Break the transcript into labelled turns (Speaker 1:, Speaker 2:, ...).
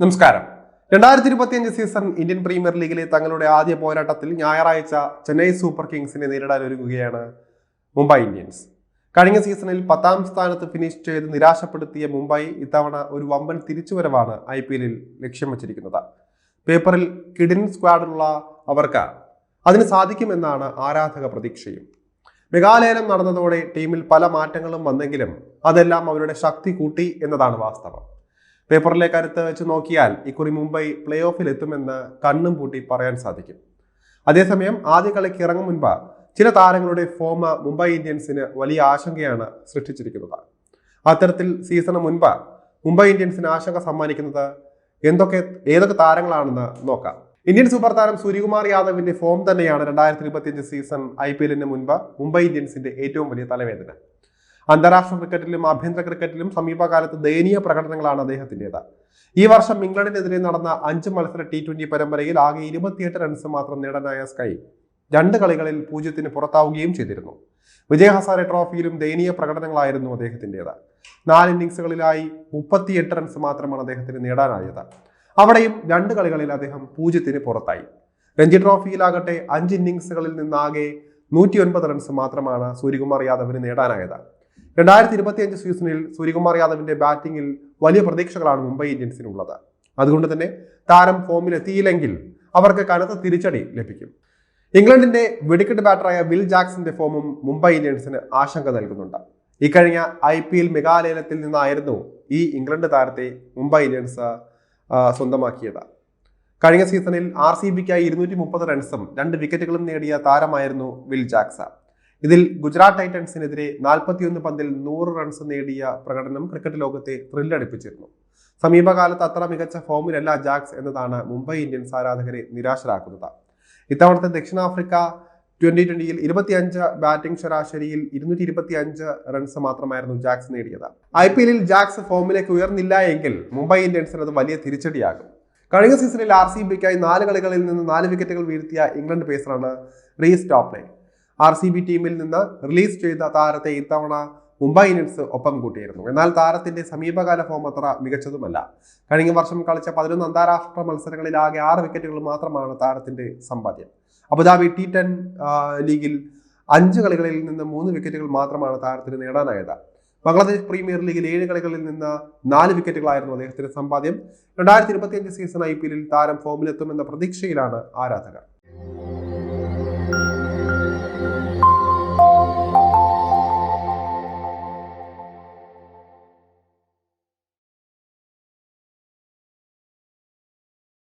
Speaker 1: നമസ്കാരം. രണ്ടായിരത്തി ഇരുപത്തിയഞ്ച് സീസൺ ഇന്ത്യൻ പ്രീമിയർ ലീഗിലെ തങ്ങളുടെ ആദ്യ പോരാട്ടത്തിൽ ഞായറാഴ്ച ചെന്നൈ സൂപ്പർ കിങ്സിനെ നേരിടാൻ ഒരുങ്ങുകയാണ് മുംബൈ ഇന്ത്യൻസ്. കഴിഞ്ഞ സീസണിൽ പത്താം സ്ഥാനത്ത് ഫിനിഷ് ചെയ്ത് നിരാശപ്പെടുത്തിയ മുംബൈ ഇത്തവണ ഒരു വമ്പൻ തിരിച്ചുവരവാണ് ഐ പി എല്ലിൽ ലക്ഷ്യം വച്ചിരിക്കുന്നത്. പേപ്പറിൽ കിഡിൻ സ്ക്വാഡുള്ള അവർക്ക് അതിന് സാധിക്കുമെന്നാണ് ആരാധക പ്രതീക്ഷയും. മെഗാലയനം നടന്നതോടെ ടീമിൽ പല മാറ്റങ്ങളും വന്നെങ്കിലും അതെല്ലാം അവരുടെ ശക്തി കൂട്ടി എന്നതാണ് വാസ്തവം. പേപ്പറിലെ കരുത്ത് വെച്ച് നോക്കിയാൽ ഇക്കുറി മുംബൈ പ്ലേ ഓഫിൽ എത്തുമെന്ന് കണ്ണും പൂട്ടി പറയാൻ സാധിക്കും. അതേസമയം ആദ്യ കളിക്ക് ഇറങ്ങും മുൻപ് ചില താരങ്ങളുടെ ഫോം മുംബൈ ഇന്ത്യൻസിന് വലിയ ആശങ്കയാണ് സൃഷ്ടിച്ചിരിക്കുന്നത്. അത്തരത്തിൽ സീസണ് മുൻപ് മുംബൈ ഇന്ത്യൻസിന് ആശങ്ക സമ്മാനിക്കുന്നത് എന്തൊക്കെ ഏതൊക്കെ താരങ്ങളാണെന്ന് നോക്കാം. ഇന്ത്യൻ സൂപ്പർ താരം സൂര്യകുമാർ യാദവിന്റെ ഫോം തന്നെയാണ് രണ്ടായിരത്തി ഇരുപത്തിയഞ്ച് സീസൺ ഐ പി എല്ലിന് മുൻപ് മുംബൈ ഇന്ത്യൻസിന്റെ ഏറ്റവും വലിയ തലവേദന. അന്താരാഷ്ട്ര ക്രിക്കറ്റിലും ആഭ്യന്തര ക്രിക്കറ്റിലും സമീപകാലത്ത് ദയനീയ പ്രകടനങ്ങളാണ് അദ്ദേഹത്തിന്റെത്. ഈ വർഷം ഇംഗ്ലണ്ടിനെതിരെ നടന്ന അഞ്ച് മത്സര ടി ട്വന്റി പരമ്പരയിൽ ആകെ ഇരുപത്തിയെട്ട് റൺസ് മാത്രം നേടാനായ സ്കൈ രണ്ട് കളികളിൽ പൂജ്യത്തിന് പുറത്താവുകയും ചെയ്തിരുന്നു. വിജയ് ഹസാരെ ട്രോഫിയിലും ദയനീയ പ്രകടനങ്ങളായിരുന്നു അദ്ദേഹത്തിന്റെത്. നാല് ഇന്നിങ്സുകളിലായി മുപ്പത്തിയെട്ട് റൺസ് മാത്രമാണ് അദ്ദേഹത്തിന് നേടാനായത്. അവിടെയും രണ്ട് കളികളിൽ അദ്ദേഹം പൂജ്യത്തിന് പുറത്തായി. രഞ്ജി ട്രോഫിയിലാകട്ടെ അഞ്ച് ഇന്നിങ്സുകളിൽ നിന്നാകെ നൂറ്റി ഒൻപത് റൺസ് മാത്രമാണ് സൂര്യകുമാർ യാദവിന് നേടാനായത്. രണ്ടായിരത്തി ഇരുപത്തിയഞ്ച് സീസണിൽ സൂര്യകുമാർ യാദവിന്റെ ബാറ്റിംഗിൽ വലിയ പ്രതീക്ഷകളാണ് മുംബൈ ഇന്ത്യൻസിനുള്ളത്. അതുകൊണ്ട് തന്നെ താരം ഫോമിൽ എത്തിയില്ലെങ്കിൽ അവർക്ക് കനത്ത തിരിച്ചടി ലഭിക്കും. ഇംഗ്ലണ്ടിന്റെ വെടിക്കെട്ട് ബാറ്ററായ വിൽ ജാക്സന്റെ ഫോമും മുംബൈ ഇന്ത്യൻസിന് ആശങ്ക നൽകുന്നുണ്ട്. ഇക്കഴിഞ്ഞ ഐ പി എൽ മെഗാലയനത്തിൽ നിന്നായിരുന്നു ഈ ഇംഗ്ലണ്ട് താരത്തെ മുംബൈ ഇന്ത്യൻസ് സ്വന്തമാക്കിയത്. കഴിഞ്ഞ സീസണിൽ ആർ സി ബിക്കായി ഇരുന്നൂറ്റി മുപ്പത് റൺസും രണ്ട് വിക്കറ്റുകളും നേടിയ താരമായിരുന്നു വിൽ ജാക്സ ഇതിൽ ഗുജറാത്ത് ടൈറ്റൻസിനെതിരെ നാൽപ്പത്തിയൊന്ന് പന്തിൽ നൂറ് റൺസ് നേടിയ പ്രകടനം ക്രിക്കറ്റ് ലോകത്തെ ത്രില്ലടിപ്പിച്ചിരുന്നു സമീപകാലത്ത് അത്ര മികച്ച ഫോമിലല്ല ജാക്സ് എന്നതാണ് മുംബൈ ഇന്ത്യൻസ് ആരാധകരെ നിരാശരാക്കുന്നത്. ഇത്തവണത്തെ ദക്ഷിണാഫ്രിക്ക ട്വന്റി ട്വന്റിയിൽ ഇരുപത്തിയഞ്ച് ബാറ്റിംഗ് ശരാശരിയിൽ ഇരുന്നൂറ്റി ഇരുപത്തി അഞ്ച് റൺസ് മാത്രമായിരുന്നു ജാക്സ് നേടിയത്. ഐ പി എല്ലിൽ ജാക്സ് ഫോമിലേക്ക് ഉയർന്നില്ല എങ്കിൽ മുംബൈ ഇന്ത്യൻസിന് അത് വലിയ തിരിച്ചടിയാകും. കഴിഞ്ഞ സീസണിൽ ആർ സി ബിക്കായി നാല് കളികളിൽ നിന്ന് നാല് വിക്കറ്റുകൾ വീഴ്ത്തിയ England പേസറാണ് Reece Topley R C B ടീമിൽ നിന്ന് റിലീസ് ചെയ്ത താരത്തെ ഇത്തവണ മുംബൈ ഇന്ത്യൻസ് ഒപ്പം കൂട്ടിയിരുന്നു. എന്നാൽ താരത്തിന്റെ സമീപകാല ഫോം അത്ര മികച്ചതുമല്ല. കഴിഞ്ഞ വർഷം കളിച്ച പതിനൊന്ന് അന്താരാഷ്ട്ര മത്സരങ്ങളിൽ ആകെ ആറ് വിക്കറ്റുകൾ മാത്രമാണ് താരത്തിന്റെ സമ്പാദ്യം. അബുദാബി ടി ടെൻ ലീഗിൽ അഞ്ച് കളികളിൽ നിന്ന് മൂന്ന് വിക്കറ്റുകൾ മാത്രമാണ് താരത്തിന് നേടാനായത്. ബംഗ്ലാദേശ് പ്രീമിയർ ലീഗിൽ ഏഴ് കളികളിൽ നിന്ന് നാല് വിക്കറ്റുകളായിരുന്നു അദ്ദേഹത്തിന്റെ സമ്പാദ്യം. രണ്ടായിരത്തി ഇരുപത്തിയഞ്ച് സീസൺ ഐ പി എല്ലിൽ താരം ഫോമിലെത്തുമെന്ന പ്രതീക്ഷയിലാണ് ആരാധകർ.